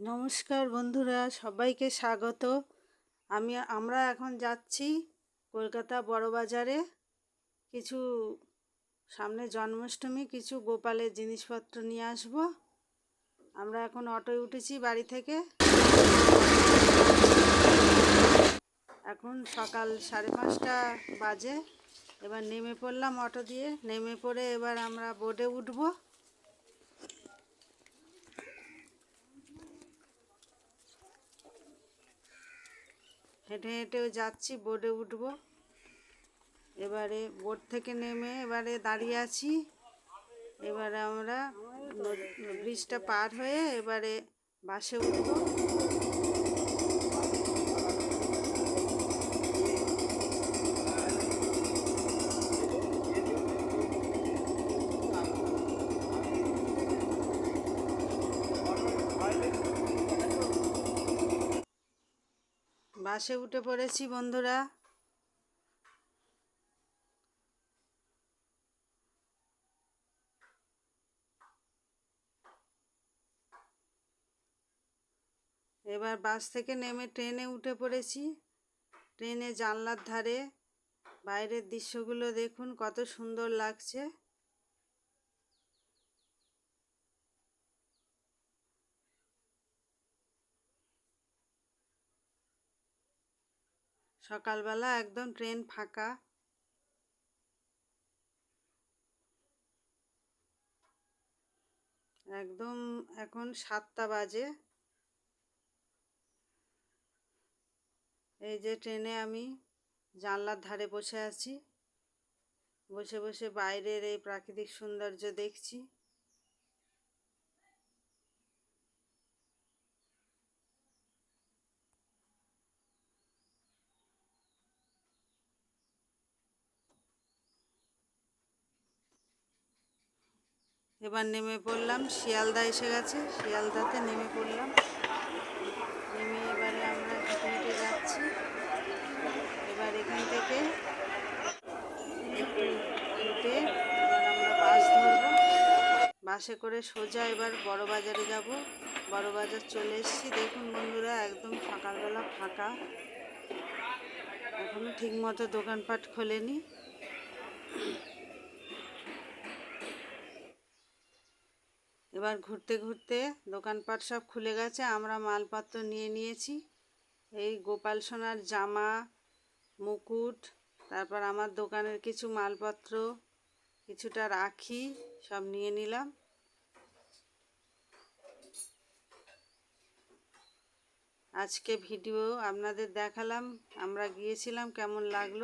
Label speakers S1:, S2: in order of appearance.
S1: নমস্কার বন্ধুরা, সবাইকে স্বাগত। আমি, আমরা এখন যাচ্ছি কলকাতা বড় বাজারে। কিছু সামনে জন্মাষ্টমী, কিছু গোপালের জিনিসপত্র নিয়ে আসব। আমরা এখন অটোয় উঠেছি বাড়ি থেকে। এখন সকাল সাড়ে পাঁচটা বাজে। এবার নেমে পড়লাম অটো দিয়ে। নেমে পড়ে এবার আমরা বোর্ডে উঠবো। হেঁটে হেঁটেও যাচ্ছি বোর্ডে উঠব। এবারে বোর্ড থেকে নেমে এবারে দাঁড়িয়ে আছি। এবারে আমরা ব্রিজটা পার হয়ে এবারে বাসে উঠবো। বাসে উঠে পড়েছি, বন্ধুরা। এবার বাস থেকে নেমে ট্রেনে উঠে পড়েছি। ট্রেনে জানলার ধারে। বাইরের দৃশ্যগুলো দেখুন, কত সুন্দর লাগছে। সকালবেলা একদম ট্রেন ফাঁকা। একদম এখন সাতটা বাজে। এই যে ট্রেনে আমি জানলার ধারে বসে আছি। বসে বসে বাইরের এই প্রাকৃতিক সৌন্দর্য দেখছি। এবার নেমে পড়লাম, শিয়ালদা এসে গেছে, শিয়ালদাতে নেমে পড়লাম। নেমে এবারে আমরা হেঁটে যাচ্ছি। এবার এখান থেকে হেঁটে এবার আমরা বাস ধরবো। বাসে করে সোজা এবার বড় বাজারে যাব। বড় বাজার চলে এসেছি। দেখুন বন্ধুরা, একদম সকালবেলা ফাঁকা। এখনও ঠিকমতো দোকানপাট খোলেনি। এবার ঘুরতে ঘুরতে দোকানপাট সব খুলে গেছে, আমরা মালপত্র নিয়ে নিয়েছি। এই গোপাল সোনার জামা, মুকুট, তারপর আমার দোকানের কিছু মালপত্র, কিছুটা রাখি সব নিয়ে নিলাম। আজকে ভিডিও আপনাদের দেখালাম, আমরা গিয়েছিলাম কেমন লাগল।